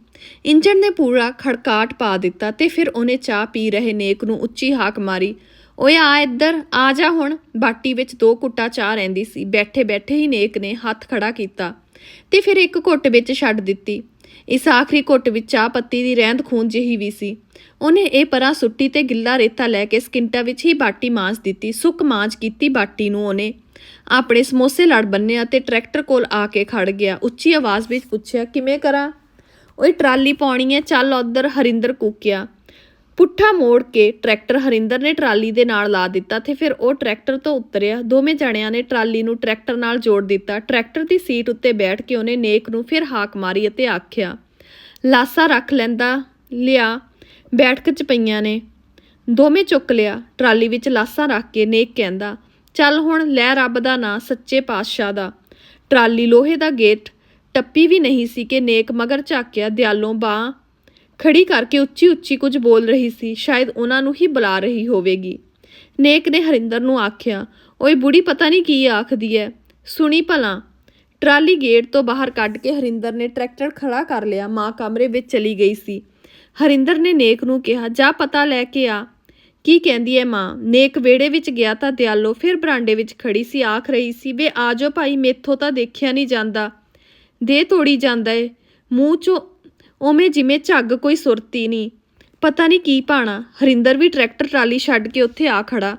Speaker 1: ਇੰਜਣ ਨੇ ਪੂਰਾ ਖੜਕਾਟ ਪਾ ਦਿੱਤਾ ਤੇ ਫਿਰ ਉਹਨੇ ਚਾਹ ਪੀ ਰਹੇ ਨੇਕ ਨੂੰ ਉੱਚੀ ਹਾਕ ਮਾਰੀ। ਓਏ ਆ ਇੱਧਰ, ਆ ਜਾ ਹੁਣ। ਬਾਟੀ ਵਿੱਚ ਦੋ ਕੁੱਟਾ ਚਾਹ ਰਹਿੰਦੀ ਸੀ। ਬੈਠੇ ਬੈਠੇ ਹੀ ਨੇਕ ਨੇ ਹੱਥ ਖੜਾ ਕੀਤਾ। ਤੇ ਫਿਰ ਇੱਕ ਘੁੱਟ ਵਿੱਚ ਛੱਡ ਦਿੱਤੀ। ਇਸ ਆਖਰੀ ਘੁੱਟ ਵਿੱਚ ਚਾਹ ਪੱਤੀ ਦੀ ਰਹਿੰਦ ਖੂੰਦ ਜਿਹੀ ਵੀ ਸੀ। ਉਹਨੇ ਇਹ ਪਰਾਂ ਸੁੱਟੀ ਤੇ ਗਿੱਲਾ ਰੇਤਾ ਲੈ ਕੇ ਸਕਿੰਟਾਂ ਵਿੱਚ ਹੀ ਬਾਟੀ ਮਾਂਜ ਦਿੱਤੀ, ਸੁੱਕ ਮਾਂਜ ਕੀਤੀ ਬਾਟੀ ਨੂੰ ਉਹਨੇ। ਆਪਣੇ ਸਮੋਸੇ ਲੜ ਬੰਨਿਆ ਤੇ ਟਰੈਕਟਰ ਕੋਲ ਆ ਕੇ ਖੜ ਗਿਆ। ਉੱਚੀ ਆਵਾਜ਼ ਵਿੱਚ ਪੁੱਛਿਆ, ਕਿਵੇਂ ਕਰਾਂ? ਓਏ ਟਰਾਲੀ ਪਾਉਣੀ ਹੈ ਚੱਲ ਉਧਰ ਹਰਿੰਦਰ ਕੂਕਿਆ। ਪੁੱਠਾ ਮੋੜ ਕੇ ਟਰੈਕਟਰ ਹਰਿੰਦਰ ਨੇ ਟਰਾਲੀ ਦੇ ਨਾਲ ਲਾ ਦਿੱਤਾ ਤੇ ਫਿਰ ਉਹ ਟਰੈਕਟਰ ਤੋਂ ਉਤਰਿਆ। ਦੋਵੇਂ ਜਣਿਆਂ ਨੇ ਟਰਾਲੀ ਨੂੰ ਟਰੈਕਟਰ ਨਾਲ ਜੋੜ ਦਿੱਤਾ। ਟਰੈਕਟਰ ਦੀ ਸੀਟ ਉੱਤੇ ਬੈਠ ਕੇ ਉਹਨੇ ਨੇਕ ਨੂੰ ਫਿਰ ਹਾਕ ਮਾਰੀ ਅਤੇ ਆਖਿਆ, ਲਾਸਾ ਰੱਖ ਲੈਂਦਾ, ਲਿਆ। ਬੈਠਕ ਚ ਪਈਆਂ ਨੇ। ਦੋਵੇਂ ਚੁੱਕ ਲਿਆ। ਟਰਾਲੀ ਵਿੱਚ ਲਾਸਾਂ ਰੱਖ ਕੇ ਨੇਕ ਕਹਿੰਦਾ, ਚੱਲ ਹੁਣ ਲੈ ਰੱਬ ਦਾ ਨਾਂ, ਸੱਚੇ ਪਾਤਸ਼ਾਹ ਦਾ। ਟਰਾਲੀ ਲੋਹੇ ਦਾ ਗੇਟ ਟੱਪੀ ਵੀ ਨਹੀਂ ਸੀ ਕਿ ਨੇਕ ਮਗਰ ਝਾਕਿਆ, ਦਿਆਲੋਂ ਬਾਹ ਖੜੀ ਕਰਕੇ ਉੱਚੀ ਉੱਚੀ ਕੁਝ ਬੋਲ ਰਹੀ ਸੀ, ਸ਼ਾਇਦ ਉਹਨਾਂ ਨੂੰ ਹੀ ਬੁਲਾ ਰਹੀ ਹੋਵੇਗੀ। ਨੇਕ ਨੇ ਹਰਿੰਦਰ ਨੂੰ ਆਖਿਆ, ਓਏ ਬੁੜੀ, ਪਤਾ ਨਹੀਂ ਕੀ ਆਖਦੀ ਐ? ਸੁਣੀ ਭਲਾ ਟਰਾਲੀ ਗੇਟ ਤੋਂ ਬਾਹਰ ਕੱਢ ਕੇ ਹਰਿੰਦਰ ਨੇ ਟਰੈਕਟਰ ਖੜਾ ਕਰ ਲਿਆ, ਮਾਂ ਕਮਰੇ ਵਿੱਚ ਚਲੀ ਗਈ ਸੀ। ਹਰਿੰਦਰ ਨੇ ਨੇਕ ਨੂੰ ਕਿਹਾ, ਜਾ ਪਤਾ ਲੈ ਕੇ ਆ ਕੀ ਕਹਿੰਦੀ ਐ ਮਾਂ ਨੇਕ ਵੇੜੇ ਵਿੱਚ ਗਿਆ ਤਾਂ ਦਿਆਲੋ ਫਿਰ ਬਰਾਂਡੇ ਵਿੱਚ ਖੜੀ ਸੀ, ਆਖ ਰਹੀ ਸੀ, ਵੇ ਆਜੋ ਭਾਈ, ਮੇਥੋਂ ਤਾਂ ਦੇਖਿਆ ਨਹੀਂ ਜਾਂਦਾ। ਦੇ ਤੋੜੀ ਜਾਂਦਾ ਏ। ਮੂੰਹ ਚੋਂ ਉਵੇਂ ਜਿਵੇਂ ਝੱਗ ਕੋਈ ਸੁਰਤੀ ਨਹੀਂ। ਪਤਾ ਨਹੀਂ ਕੀ ਪਾਣਾ ਹਰਿੰਦਰ ਵੀ ਟਰੈਕਟਰ ਟਰਾਲੀ ਛੱਡ ਕੇ ਉੱਥੇ ਆ ਖੜਾ।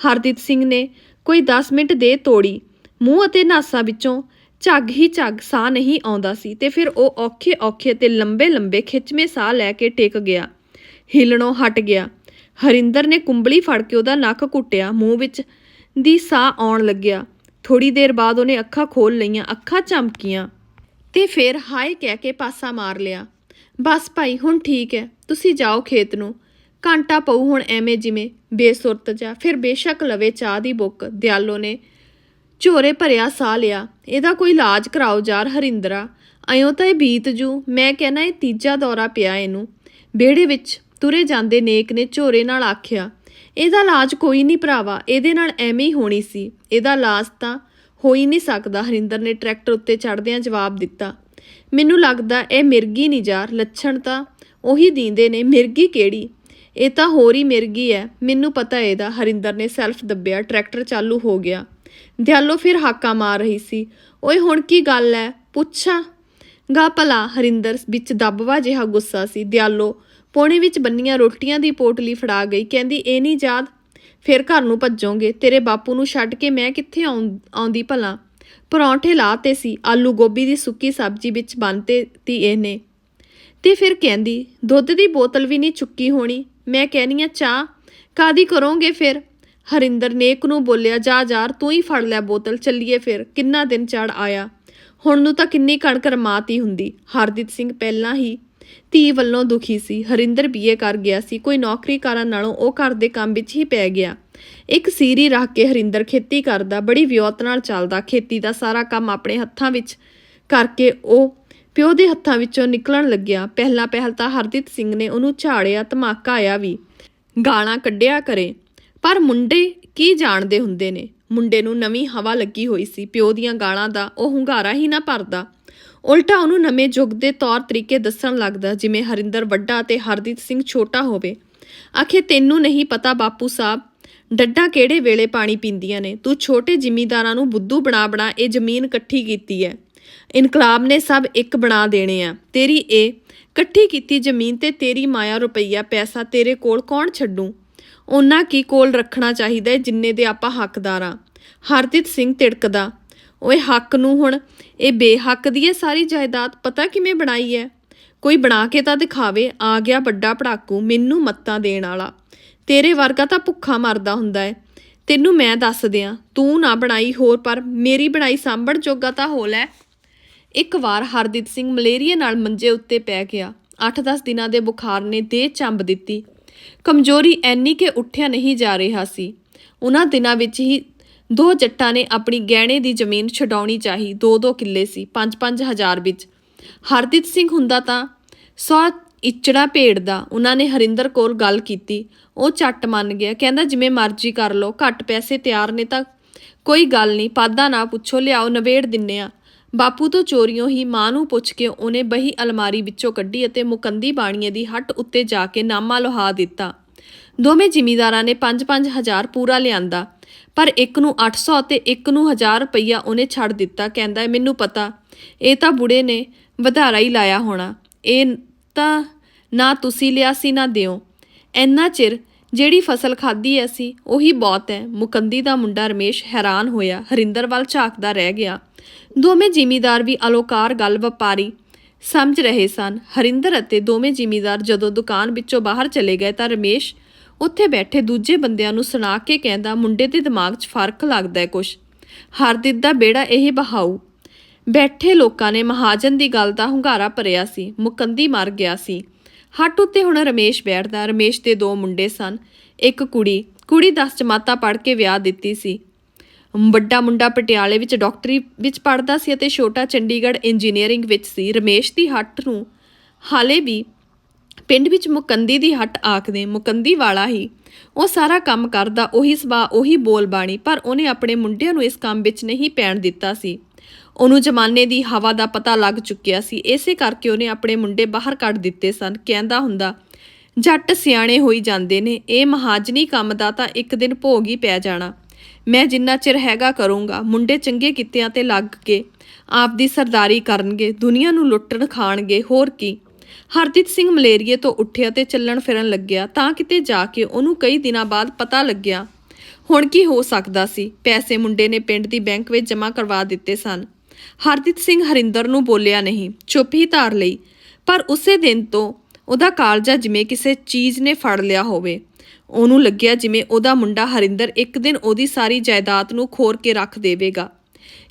Speaker 1: ਹਰਦੀਪ ਸਿੰਘ ਨੇ ਕੋਈ 10 ਮਿੰਟ ਦੇ ਤੋੜੀ। ਮੂੰਹ ਅਤੇ ਨਾਸਾਂ ਵਿੱਚੋਂ ਝੱਗ ਹੀ ਝੱਗ ਸਾਹ ਨਹੀਂ ਆਉਂਦਾ ਸੀ ਤੇ ਫਿਰ ਉਹ ਔਖੇ ਔਖੇ ਤੇ ਲੰਬੇ ਲੰਬੇ ਖਿੱਚਵੇਂ ਸਾਹ ਲੈ ਕੇ ਟਿਕ ਗਿਆ। ਹਿਲਣੋਂ ਹਟ ਗਿਆ। ਹਰਿੰਦਰ ਨੇ ਕੁੰਬਲੀ ਫੜ ਕੇ ਉਹਦਾ ਨੱਕ ਕੁੱਟਿਆ ਮੂੰਹ ਵਿੱਚ ਦੀ ਸਾਹ ਆਉਣ ਲੱਗਿਆ। ਥੋੜੀ ਦੇਰ ਬਾਅਦ ਉਹਨੇ ਅੱਖਾਂ ਖੋਲ ਲਈਆਂ, ਅੱਖਾਂ ਚਮਕੀਆਂ ਤੇ ਫਿਰ ਹਾਏ ਕਹਿ ਕੇ ਪਾਸਾ ਮਾਰ ਲਿਆ। ਬਸ ਭਾਈ, ਹੁਣ ਠੀਕ ਹੈ। ਤੁਸੀਂ ਜਾਓ ਖੇਤ ਨੂੰ। ਘੰਟਾ ਪਊ ਹੁਣ ਐਵੇਂ ਜਿਵੇਂ, ਬੇਸੁਰਤ ਜਾ ਫਿਰ ਬੇਸ਼ੱਕ ਲਵੇ ਚਾਹ ਦੀ ਬੁੱਕ, ਦਿਆਲੋ ਨੇ। ਝੋਰੇ ਭਰਿਆ ਸਾਹ ਲਿਆ। ਇਹਦਾ ਕੋਈ ਇਲਾਜ ਕਰਾਓ ਯਾਰ ਹਰਿੰਦਰਾ। ਐਂ ਤਾਂ ਇਹ ਬੀਤ ਜੂ। ਮੈਂ ਕਹਿਣਾ ਇਹ ਤੀਜਾ ਦੌਰਾ ਪਿਆ ਇਹਨੂੰ। ਵਿਹੜੇ ਵਿੱਚ ਤੁਰੇ ਜਾਂਦੇ ਨੇਕ ਨੇ ਝੋਰੇ ਨਾਲ ਆਖਿਆ, ਇਹਦਾ ਇਲਾਜ ਕੋਈ ਨਹੀਂ ਭਰਾਵਾ। ਇਹਦੇ ਨਾਲ ਐਵੇਂ ਹੀ ਹੋਣੀ ਸੀ। ਇਹਦਾ ਇਲਾਜ ਤਾਂ ਹੋ ਹੀ ਨਹੀਂ ਸਕਦਾ। ਹਰਿੰਦਰ ਨੇ ਟਰੈਕਟਰ ਉੱਤੇ ਚੜਦਿਆਂ ਜਵਾਬ ਦਿੱਤਾ ਮੈਨੂੰ ਲੱਗਦਾ ਇਹ ਮਿਰਗੀ ਨਹੀਂ ਯਾਰ, ਲੱਛਣ ਤਾਂ ਉਹੀ ਦੀਂਦੇ ਨੇ। ਮਿਰਗੀ ਕਿਹੜੀ? ਇਹ ਤਾਂ ਹੋਰ ਹੀ ਮਿਰਗੀ ਹੈ ਮੈਨੂੰ ਪਤਾ ਇਹਦਾ। ਹਰਿੰਦਰ ਨੇ ਸੈਲਫ ਦੱਬਿਆ। ਟਰੈਕਟਰ ਚਾਲੂ ਹੋ ਗਿਆ। ਦਿਆਲੋ ਫਿਰ ਹਾਕਾ ਮਾਰ ਰਹੀ ਸੀ। ਓਏ, ਹੁਣ ਕੀ ਗੱਲ ਹੈ ਪੁੱਛਾਂ? ਗਾ ਭਲਾ, ਹਰਿੰਦਰ ਵਿੱਚ ਦੱਬਵਾ ਜਿਹਾ ਗੁੱਸਾ ਸੀ। ਦਿਆਲੋ ਪੋਣੇ ਵਿੱਚ ਬੰਨੀਆਂ ਰੋਟੀਆਂ ਦੀ ਪੋਟਲੀ ਫੜਾ ਗਈ। ਕਹਿੰਦੀ, ਇਹ ਨਹੀਂ ਯਾਦ? ਫਿਰ ਘਰ ਨੂੰ ਭੱਜੋਗੇ। ਤੇਰੇ ਬਾਪੂ ਨੂੰ ਛੱਡ ਕੇ ਮੈਂ ਕਿੱਥੇ ਆਉਂ- ਆਉਂਦੀ ਭਲਾ? ਪਰੌਂਠੇ ਲਾਤੇ ਸੀ, ਆਲੂ ਗੋਭੀ ਦੀ ਸੁੱਕੀ ਸਬਜ਼ੀ ਵਿੱਚ ਬੰਨਤੇ ਤੀ ਇਹਨੇ। ਤੇ ਫਿਰ ਕਹਿੰਦੀ, ਦੁੱਧ ਦੀ ਬੋਤਲ ਵੀ ਨਹੀਂ ਚੁੱਕੀ ਹੋਣੀ। ਮੈਂ ਕਹਿਨੀ ਆ, ਚਾਹ ਕਾਦੀ ਕਰੋਗੇ ਫਿਰ? ਹਰਿੰਦਰ ਨੇਕ ਨੂੰ ਬੋਲਿਆ, ਜਾ ਯਾਰ ਤੂੰ ਹੀ ਫੜ ਲੈ ਬੋਤਲ, ਚੱਲੀਏ ਫਿਰ। ਕਿੰਨਾ ਦਿਨ ਚੜ ਆਇਆ। ਹੁਣ ਨੂੰ ਤਾਂ ਕਿੰਨੀ ਕਣਕ ਰਮਾਤੀ ਹੁੰਦੀ। ਹਰਦੀਪ ਸਿੰਘ ਪਹਿਲਾਂ ਹੀ ਧੀ ਵੱਲੋਂ ਦੁਖੀ ਸੀ। ਹਰਿੰਦਰ ਬੀਏ ਕਰ ਗਿਆ ਸੀ। ਕੋਈ ਨੌਕਰੀ ਕਾਰਨ ਨਾਲੋਂ ਉਹ ਘਰ ਦੇ ਕੰਮ ਵਿੱਚ ਹੀ ਪੈ ਗਿਆ। ਇੱਕ ਸੀਰੀ ਰੱਖ ਕੇ ਹਰਿੰਦਰ ਖੇਤੀ ਕਰਦਾ, ਬੜੀ ਵਿਉਤ ਨਾਲ ਚੱਲਦਾ, ਖੇਤੀ ਦਾ ਸਾਰਾ ਕੰਮ ਆਪਣੇ ਹੱਥਾਂ ਵਿੱਚ ਕਰਕੇ ਉਹ ਪਿਓ ਦੇ ਹੱਥਾਂ ਵਿੱਚੋਂ ਨਿਕਲਣ ਲੱਗਿਆ। ਪਹਿਲਾਂ ਪਹਿਲ ਤਾਂ ਹਰਦੀਪ ਸਿੰਘ ਨੇ ਉਹਨੂੰ ਝਾੜਿਆ, ਧਮਾਕਾ ਆਇਆ ਵੀ, ਗਾਲਾਂ ਕੱਢਿਆ ਕਰੇ। ਪਰ ਮੁੰਡੇ ਕੀ ਜਾਣਦੇ ਹੁੰਦੇ ਨੇ? ਮੁੰਡੇ ਨੂੰ ਨਵੀਂ ਹਵਾ ਲੱਗੀ ਹੋਈ ਸੀ, ਪਿਓ ਦੀਆਂ ਗਾਲਾਂ ਦਾ ਉਹ ਹੁੰਗਾਰਾ ਹੀ ਨਾ ਭਰਦਾ। ਉਲਟਾ ਉਹਨੂੰ ਨਵੇਂ ਯੁੱਗ ਦੇ ਤੌਰ ਤਰੀਕੇ ਦੱਸਣ ਲੱਗਦਾ, ਜਿਵੇਂ ਹਰਿੰਦਰ ਵੱਡਾ ਤੇ ਹਰਦੀਪ ਸਿੰਘ ਛੋਟਾ ਹੋਵੇ। ਆਖੇ, ਤੈਨੂੰ ਨਹੀਂ ਪਤਾ ਬਾਪੂ ਸਾਹਿਬ ਡੱਡਾ ਕਿਹੜੇ ਵੇਲੇ ਪਾਣੀ ਪੀਂਦੀਆਂ ਨੇ? ਤੂੰ ਛੋਟੇ ਜ਼ਿਮੀਂਦਾਰਾਂ ਨੂੰ ਬੁੱਧੂ ਬਣਾ ਬਣਾ ਇਹ ਜ਼ਮੀਨ ਇਕੱਠੀ ਕੀਤੀ ਹੈ ਇਨਕਲਾਬ ਨੇ ਸਭ ਇੱਕ ਬਣਾ ਦੇਣੇ ਆ ਤੇਰੀ ਇਹ ਇਕੱਠੀ ਕੀਤੀ ਜ਼ਮੀਨ ਤੇ ਤੇਰੀ ਮਾਇਆ ਰੁਪਈਆ ਪੈਸਾ ਤੇਰੇ ਕੋਲ ਕੌਣ ਛੱਡੂ? ਉਹਨਾਂ ਕੀ ਕੋਲ ਰੱਖਣਾ ਚਾਹੀਦਾ ਜਿੰਨੇ ਦੇ ਆਪਾਂ ਹੱਕਦਾਰ ਆ? ਹਰਦੀਪ ਸਿੰਘ ਤਿੜਕਦਾ, ਓਏ ਹੱਕ ਨੂੰ ਹੁਣ ਇਹ ਬੇਹੱਕ ਦੀ ਹੈ ਸਾਰੀ ਜਾਇਦਾਦ, ਪਤਾ ਕਿਵੇਂ ਬਣਾਈ ਹੈ ਕੋਈ ਬਣਾ ਕੇ ਤਾਂ ਦਿਖਾਵੇ, ਆ ਗਿਆ ਵੱਡਾ ਪੜਾਕੂ, ਮੈਨੂੰ ਮੱਤਾਂ ਦੇਣ ਵਾਲਾ। ਤੇਰੇ ਵਰਗਾ ਤਾਂ ਭੁੱਖਾ ਮਰਦਾ ਹੁੰਦਾ ਹੈ। ਤੈਨੂੰ ਮੈਂ ਦੱਸ ਦਿਆਂ ਤੂੰ ਨਾ ਬਣਾਈ ਹੋਰ, ਪਰ ਮੇਰੀ ਬਣਾਈ ਸਾਂਭਣ ਜੋਗਾ ਤਾਂ ਹੋ। ਲੈ ਇੱਕ ਵਾਰ ਹਰਦੀਪ ਸਿੰਘ ਮਲੇਰੀਏ ਨਾਲ ਮੰਜੇ ਉੱਤੇ ਪੈ ਗਿਆ। 8-10 ਦਿਨਾਂ ਦੇ ਬੁਖਾਰ ਨੇ ਦੇਹ ਚੰਬ ਦਿੱਤੀ। ਕਮਜ਼ੋਰੀ ਐਨੀ ਕਿ ਉੱਠਿਆ ਨਹੀਂ ਜਾ ਰਿਹਾ ਸੀ। ਉਹਨਾਂ ਦਿਨਾਂ ਵਿੱਚ ਹੀ ਦੋ ਜੱਟਾਂ ਨੇ ਆਪਣੀ ਗਹਿਣੇ ਦੀ ਜ਼ਮੀਨ ਛਡਾਉਣੀ ਚਾਹੀ। 2-2 ਕਿੱਲੇ ਸੀ 5-5 ਹਜ਼ਾਰ ਵਿੱਚ। ਹਰਦੀਪ ਸਿੰਘ ਹੁੰਦਾ ਤਾਂ ਸੌ ਇਚੜਾ ਭੇੜਦਾ ਉਹਨਾਂ ਨੇ ਹਰਿੰਦਰ ਕੋਲ ਗੱਲ ਕੀਤੀ। ਉਹ ਝੱਟ ਮੰਨ ਗਿਆ, ਕਹਿੰਦਾ, ਜਿਵੇਂ ਮਰਜ਼ੀ ਕਰ ਲਓ, ਘੱਟ ਪੈਸੇ ਤਿਆਰ ਨੇ ਤਾਂ ਕੋਈ ਗੱਲ ਨਹੀਂ ਪਾਦਾ ਨਾ ਪੁੱਛੋ, ਲਿਆਓ ਨਵੇੜ ਦਿੰਨੇ ਆ। ਬਾਪੂ ਤੋਂ ਚੋਰੀਓਂ ਹੀ ਮਾਂ ਨੂੰ ਪੁੱਛ ਕੇ ਉਹਨੇ ਬਹੀ ਅਲਮਾਰੀ ਵਿੱਚੋਂ ਕੱਢੀ ਅਤੇ ਮੁਕੰਦੀ ਬਾਣੀਏ ਦੀ ਹੱਟ ਉੱਤੇ ਜਾ ਕੇ ਨਾਮਾ ਲੋਹਾ ਦਿੱਤਾ। ਦੋਵੇਂ ਜ਼ਿਮੀਦਾਰਾਂ ਨੇ 5-5 ਹਜ਼ਾਰ ਪੂਰਾ ਲਿਆਂਦਾ, ਪਰ ਇੱਕ ਨੂੰ 800 ਤੇ ਇੱਕ ਨੂੰ 1000 ਰੁਪਈਆ ਉਹਨੇ ਛੱਡ ਦਿੱਤਾ, ਕਹਿੰਦਾ ਮੈਨੂੰ ਪਤਾ, ਇਹ ਤਾਂ ਬੁੜੇ ਨੇ ਵਧਾਰਾ ਹੀ ਲਾਇਆ ਹੋਣਾ, ਇਹ ਤਾਂ ਨਾ ਤੁਸੀਂ ਲਿਆ ਸੀ ਨਾ ਦਿਓ। ਇੰਨਾ ਚਿਰ ਜਿਹੜੀ ਫਸਲ ਖਾਧੀ ਸੀ, ਉਹੀ ਬਹੁਤ ਹੈ ਮੁਕੰਦੀ ਦਾ ਮੁੰਡਾ ਰਮੇਸ਼ ਹੈਰਾਨ ਹੋਇਆ, ਹਰਿੰਦਰ ਵੱਲ ਝਾਕਦਾ ਰਹਿ ਗਿਆ। ਦੋਵੇਂ ਜ਼ਿਮੀਂਦਾਰ ਵੀ ਅਲੋਕਾਰ ਗੱਲ ਵਪਾਰੀ ਸਮਝ ਰਹੇ ਸਨ। ਹਰਿੰਦਰ ਅਤੇ ਦੋਵੇਂ ਜ਼ਿਮੀਦਾਰ ਜਦੋਂ ਦੁਕਾਨ ਵਿੱਚੋਂ ਬਾਹਰ ਚਲੇ ਗਏ ਤਾਂ ਰਮੇਸ਼ ਉੱਥੇ ਬੈਠੇ ਦੂਜੇ ਬੰਦਿਆਂ ਨੂੰ ਸੁਣਾ ਕੇ ਕਹਿੰਦਾ, ਮੁੰਡੇ ਦੇ ਦਿਮਾਗ 'ਚ ਫ਼ਰਕ ਲੱਗਦਾ ਹੈ ਕੁਛ। ਹਰਦਿਤ ਦਾ ਬੇੜਾ ਇਹ ਬਹਾਊ। ਬੈਠੇ ਲੋਕਾਂ ਨੇ ਮਹਾਜਨ ਦੀ ਗੱਲ ਦਾ ਹੁੰਗਾਰਾ ਭਰਿਆ ਸੀ। ਮੁਕੰਦੀ ਮਰ ਗਿਆ ਸੀ। ਹੱਟ ਉੱਤੇ ਹੁਣ ਰਮੇਸ਼ ਬੈਠਦਾ। ਰਮੇਸ਼ ਦੇ ਦੋ ਮੁੰਡੇ ਸਨ। ਇੱਕ ਕੁੜੀ। ਕੁੜੀ 10 ਜਮਾਤਾਂ ਪੜ੍ਹ ਕੇ ਵਿਆਹ ਦਿੱਤੀ ਸੀ। ਵੱਡਾ ਮੁੰਡਾ ਪਟਿਆਲੇ ਵਿੱਚ ਡਾਕਟਰੀ ਵਿੱਚ ਪੜ੍ਹਦਾ ਸੀ ਅਤੇ ਛੋਟਾ ਚੰਡੀਗੜ੍ਹ ਇੰਜੀਨੀਅਰਿੰਗ ਵਿੱਚ ਸੀ। ਰਮੇਸ਼ ਦੀ ਹੱਟ ਨੂੰ ਹਾਲੇ ਵੀ ਪਿੰਡ ਵਿੱਚ ਮੁਕੰਦੀ ਦੀ ਹੱਟ ਆਖਦੇ, ਮੁਕੰਦੀ ਵਾਲਾ ਹੀ। ਉਹ ਸਾਰਾ ਕੰਮ ਕਰਦਾ, ਉਹੀ ਸੁਭਾਅ, ਉਹੀ ਬੋਲਬਾਣੀ, ਪਰ ਉਹਨੇ ਆਪਣੇ ਮੁੰਡਿਆਂ ਨੂੰ ਇਸ ਕੰਮ ਵਿੱਚ ਨਹੀਂ ਪੈਣ ਦਿੱਤਾ ਸੀ। ਉਹਨੂੰ ਜ਼ਮਾਨੇ ਦੀ ਹਵਾ ਦਾ ਪਤਾ ਲੱਗ ਚੁੱਕਿਆ ਸੀ। ਇਸੇ ਕਰਕੇ ਉਹਨੇ ਆਪਣੇ ਮੁੰਡੇ ਬਾਹਰ ਕੱਢ ਦਿੱਤੇ ਸਨ। ਕਹਿੰਦਾ ਹੁੰਦਾ, ਜੱਟ ਸਿਆਣੇ ਹੋਈ ਜਾਂਦੇ ਨੇ। ਇਹ ਮਹਾਜਨੀ ਕੰਮ ਦਾ ਤਾਂ ਇੱਕ ਦਿਨ ਭੋਗ ਹੀ ਪੈ ਜਾਣਾ। ਮੈਂ ਜਿੰਨਾ ਚਿਰ ਹੈਗਾ ਕਰੂੰਗਾ ਮੁੰਡੇ ਚੰਗੇ ਕਿੱਤਿਆਂ ਤੇ ਲੱਗ ਕੇ ਆਪ ਦੀ ਸਰਦਾਰੀ ਕਰਨਗੇ। ਦੁਨੀਆ ਨੂੰ ਲੁੱਟਣ ਖਾਣਗੇ। ਹੋਰ ਕੀ। ਹਰਜੀਤ ਸਿੰਘ ਮਲੇਰੀਏ ਤੋਂ ਉੱਠਿਆ ਤੇ ਚੱਲਣ ਫਿਰਨ ਲੱਗਿਆ। ਤਾਂ ਕਿਤੇ ਜਾ ਕੇ ਉਹਨੂੰ ਕਈ ਦਿਨਾਂ ਬਾਅਦ ਪਤਾ ਲੱਗਿਆ। ਹੁਣ ਕੀ ਹੋ ਸਕਦਾ ਸੀ? ਪੈਸੇ ਮੁੰਡੇ ਨੇ ਪਿੰਡ ਦੀ ਬੈਂਕ ਵਿੱਚ ਜਮ੍ਹਾਂ ਕਰਵਾ ਦਿੱਤੇ ਸਨ। ਹਰਦੀਪ ਸਿੰਘ ਹਰਿੰਦਰ ਨੂੰ ਬੋਲਿਆ ਨਹੀਂ, ਚੁੱਪ ਹੀ ਧਾਰ ਲਈ। ਪਰ ਉਸੇ ਦਿਨ ਤੋਂ ਉਹਦਾ ਕਾਲਜਾ ਜਿਵੇਂ ਕਿਸੇ ਚੀਜ਼ ਨੇ ਫੜ ਲਿਆ ਹੋਵੇ। ਉਹਨੂੰ ਲੱਗਿਆ ਜਿਵੇਂ ਉਹਦਾ ਮੁੰਡਾ ਹਰਿੰਦਰ ਇੱਕ ਦਿਨ ਉਹਦੀ ਸਾਰੀ ਜਾਇਦਾਦ ਨੂੰ ਖੋਰ ਕੇ ਰੱਖ ਦੇਵੇਗਾ।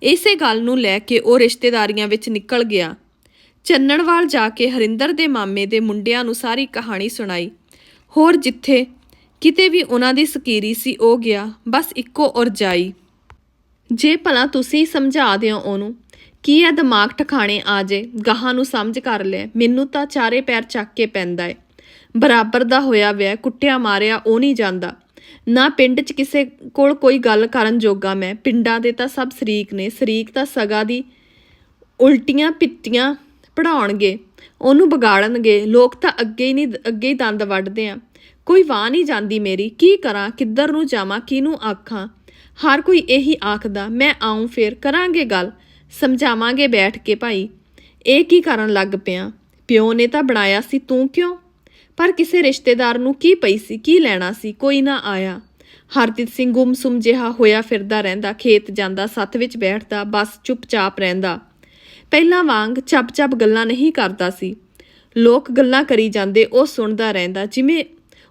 Speaker 1: ਇਸੇ ਗੱਲ ਨੂੰ ਲੈ ਕੇ ਉਹ ਰਿਸ਼ਤੇਦਾਰੀਆਂ ਵਿੱਚ ਨਿਕਲ ਗਿਆ। ਚੰਨਣਵਾਲ ਜਾ ਕੇ ਹਰਿੰਦਰ ਦੇ ਮਾਮੇ ਦੇ ਮੁੰਡਿਆਂ ਨੂੰ ਸਾਰੀ ਕਹਾਣੀ ਸੁਣਾਈ। ਹੋਰ ਜਿੱਥੇ ਕਿਤੇ ਵੀ ਉਹਨਾਂ ਦੀ ਸਕੀਰੀ ਸੀ ਉਹ ਗਿਆ, ਬਸ ਇੱਕੋ ਉਰਜਾਈ ਜੇ ਭਲਾ ਤੁਸੀਂ ਸਮਝਾ ਦਿਓ ਉਹਨੂੰ ਕੀ ਇਹ ਦਿਮਾਗ ਠਿਕਾਣੇ ਆ ਜੇ, ਗਾਹਾਂ ਨੂੰ ਸਮਝ ਕਰ ਲੈ, ਮੈਨੂੰ ਤਾਂ ਚਾਰੇ ਪੈਰ ਚੱਕ ਕੇ ਪੈਂਦਾ ਏ। ਬਰਾਬਰ ਦਾ ਹੋਇਆ ਵਿਆ ਕੁੱਟਿਆ ਮਾਰਿਆ ਉਹ ਨਹੀਂ ਜਾਂਦਾ। ਨਾ ਪਿੰਡ 'ਚ ਕਿਸੇ ਕੋਲ ਕੋਈ ਗੱਲ ਕਰਨ ਜੋਗਾ ਮੈਂ, ਪਿੰਡਾਂ ਦੇ ਤਾਂ ਸਭ ਸ਼ਰੀਕ ਨੇ, ਸ਼ਰੀਕ ਤਾਂ ਸਗਾ ਦੀ ਉਲਟੀਆਂ ਪਿੱਤੀਆਂ ਪੜਾਉਣਗੇ ਉਹਨੂੰ ਵਿਗਾੜਨਗੇ, ਲੋਕ ਤਾਂ ਅੱਗੇ ਹੀ ਨਹੀਂ, ਅੱਗੇ ਹੀ ਦੰਦ ਵੱਢਦੇ ਆ। ਕੋਈ ਵਾਹ ਨਹੀਂ ਜਾਂਦੀ ਮੇਰੀ, ਕੀ ਕਰਾਂ, ਕਿੱਧਰ ਨੂੰ ਜਾਵਾਂ, ਕਿਹਨੂੰ ਆਖਾਂ? ਹਰ ਕੋਈ ਇਹੀ ਆਖਦਾ, ਮੈਂ ਆਉਂ ਫੇਰ ਕਰਾਂਗੇ ਗੱਲ। ਸਮਝਾਵਾਂਗੇ ਬੈਠ ਕੇ ਭਾਈ। ਇਹ ਕੀ ਕਰਨ ਲੱਗ ਪਿਆ? ਪਿਓ ਨੇ ਤਾਂ ਬਣਾਇਆ ਸੀ, ਤੂੰ ਕਿਉਂ? ਪਰ ਕਿਸੇ ਰਿਸ਼ਤੇਦਾਰ ਨੂੰ ਕੀ ਪਈ ਸੀ, ਕੀ ਲੈਣਾ ਸੀ, ਕੋਈ ਨਾ ਆਇਆ। ਹਰਦੀਪ ਸਿੰਘ ਗੁੰਮਸੁਮ ਜਿਹਾ ਹੋਇਆ ਫਿਰਦਾ ਰਹਿੰਦਾ, ਖੇਤ ਜਾਂਦਾ ਸੱਤ ਵਿੱਚ ਬੈਠਦਾ, ਬਸ ਚੁੱਪਚਾਪ ਰਹਿੰਦਾ। ਪਹਿਲਾਂ ਵਾਂਗ ਚੱਪ-ਚੱਪ ਗੱਲਾਂ ਨਹੀਂ ਕਰਦਾ ਸੀ। ਲੋਕ ਗੱਲਾਂ ਕਰੀ ਜਾਂਦੇ, ਉਹ ਸੁਣਦਾ ਰਹਿੰਦਾ, ਜਿਵੇਂ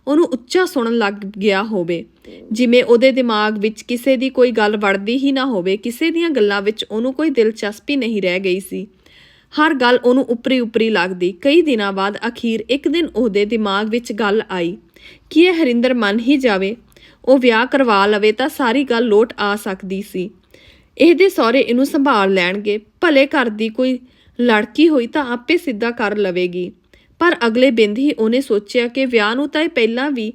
Speaker 1: ਉਹਨੂੰ ਉੱਚਾ ਸੁਣਨ ਲੱਗ ਗਿਆ ਹੋਵੇ। ਜਿਵੇਂ ਉਹਦੇ ਦਿਮਾਗ ਵਿੱਚ ਕਿਸੇ ਦੀ ਕੋਈ ਗੱਲ ਵੜਦੀ ਹੀ ਨਾ ਹੋਵੇ, ਕਿਸੇ ਦੀਆਂ ਗੱਲਾਂ ਵਿੱਚ ਉਹਨੂੰ ਕੋਈ ਦਿਲਚਸਪੀ ਨਹੀਂ ਰਹਿ ਗਈ ਸੀ। ਹਰ ਗੱਲ ਉਹਨੂੰ ਉਪਰੀ ਉਪਰੀ ਲੱਗਦੀ। ਕਈ ਦਿਨਾਂ ਬਾਅਦ ਅਖੀਰ ਇੱਕ ਦਿਨ ਉਹਦੇ ਦਿਮਾਗ ਵਿੱਚ ਗੱਲ ਆਈ, ਕਿ ਇਹ ਹਰਿੰਦਰ ਮੰਨ ਹੀ ਜਾਵੇ, ਉਹ ਵਿਆਹ ਕਰਵਾ ਲਵੇ ਤਾਂ ਸਾਰੀ ਗੱਲ ਲੋਟ ਆ ਸਕਦੀ ਸੀ। ਇਹਦੇ ਸਹੁਰੇ ਇਹਨੂੰ ਸੰਭਾਲ ਲੈਣਗੇ। ਭਲੇ ਘਰ ਦੀ ਕੋਈ ਲੜਕੀ ਹੋਈ ਤਾਂ ਆਪੇ ਸਿੱਧਾ ਕਰ ਲਵੇਗੀ। ਪਰ ਅਗਲੇ ਬਿੰਦ ਹੀ ਉਹਨੇ ਸੋਚਿਆ ਕਿ ਵਿਆਹ ਨੂੰ ਤਾਂ ਇਹ ਪਹਿਲਾਂ ਵੀ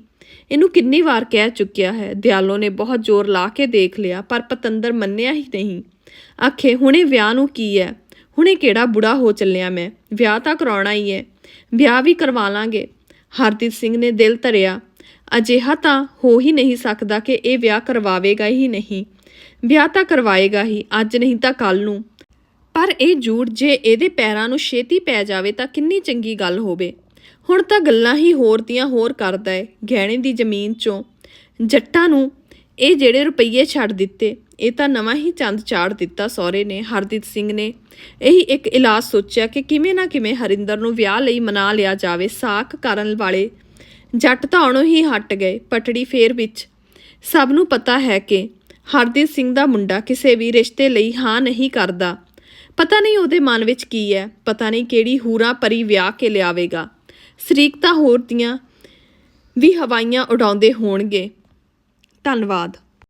Speaker 1: ਇਹਨੂੰ ਕਿੰਨੀ ਵਾਰ ਕਹਿ ਚੁੱਕਿਆ ਹੈ? ਦਿਆਲੋ ਨੇ ਬਹੁਤ ਜ਼ੋਰ ਲਾ ਕੇ ਦੇਖ ਲਿਆ, ਪਰ ਪਤੰਦਰ ਮੰਨਿਆ ਹੀ ਨਹੀਂ। ਆਖੇ, ਹੁਣੇ ਵਿਆਹ ਨੂੰ ਕੀ ਹੈ ਹੁਣੇ ਕਿਹੜਾ ਬੁੜਾ ਹੋ ਚੱਲਿਆ ਮੈਂ? ਵਿਆਹ ਤਾਂ ਕਰਾਉਣਾ ਹੀ ਹੈ ਵਿਆਹ ਵੀ ਕਰਵਾ ਲਾਂਗੇ। ਹਰਦੀਪ ਸਿੰਘ ਨੇ ਦਿਲ ਧਰਿਆ। ਅਜਿਹਾ ਤਾਂ ਹੋ ਹੀ ਨਹੀਂ ਸਕਦਾ ਕਿ ਇਹ ਵਿਆਹ ਕਰਵਾਵੇਗਾ ਹੀ ਨਹੀਂ। ਵਿਆਹ ਤਾਂ ਕਰਵਾਏਗਾ ਹੀ, ਅੱਜ ਨਹੀਂ ਤਾਂ ਕੱਲ ਨੂੰ। ਪਰ ਇਹ ਝੂਠ ਜੇ ਇਹਦੇ ਪੈਰਾਂ ਨੂੰ ਛੇਤੀ ਪੈ ਜਾਵੇ ਤਾਂ ਕਿੰਨੀ ਚੰਗੀ ਗੱਲ ਹੋਵੇ। ਹੁਣ ਤਾਂ ਗੱਲਾਂ ਹੀ ਹੋਰ ਦੀਆਂ ਹੋਰ ਕਰਦਾ ਏ ਗਹਿਣੇ ਦੀ ਜ਼ਮੀਨ ਚੋਂ। ਜੱਟਾਂ ਨੂੰ ਇਹ ਜਿਹੜੇ ਰੁਪਈਏ ਛੱਡ ਦਿੱਤੇ, ਇਹ ਤਾਂ ਨਵਾਂ ਹੀ ਚੰਦ ਚਾੜ ਦਿੱਤਾ ਸਹੁਰੇ ਨੇ, ਹਰਦੀਪ ਸਿੰਘ ਨੇ। ਇਹੀ ਇੱਕ ਇਲਾਜ ਸੋਚਿਆ ਕਿ ਕਿਵੇਂ ਨਾ ਕਿਵੇਂ ਹਰਿੰਦਰ ਨੂੰ ਵਿਆਹ ਲਈ ਮਨਾ ਲਿਆ ਜਾਵੇ ਸਾਕ ਕਰਨ ਵਾਲੇ। ਜੱਟ ਤਾਂ ਉਹਨੋਂ ਹੀ ਹਟ ਗਏ, ਪਟੜੀ ਫੇਰ ਵਿੱਚ। ਸਭ ਨੂੰ ਪਤਾ ਹੈ ਕਿ ਹਰਦੀਪ ਸਿੰਘ ਦਾ ਮੁੰਡਾ ਕਿਸੇ ਵੀ ਰਿਸ਼ਤੇ ਲਈ ਹਾਂ ਨਹੀਂ ਕਰਦਾ। ਪਤਾ ਨਹੀਂ ਉਹਦੇ ਮਨ ਵਿੱਚ ਕੀ ਹੈ, ਪਤਾ ਨਹੀਂ ਕਿਹੜੀ ਹੂਰਾ ਪਰੀ ਵਿਆਹ ਕੇ ਲਿਆਵੇਗਾ। ਸਰੀਕਤਾਂ ਹੋਰ ਦੀਆਂ ਵੀ ਹਵਾਈਆਂ ਉਡਾਉਂਦੇ ਹੋਣਗੇ। ਧੰਨਵਾਦ।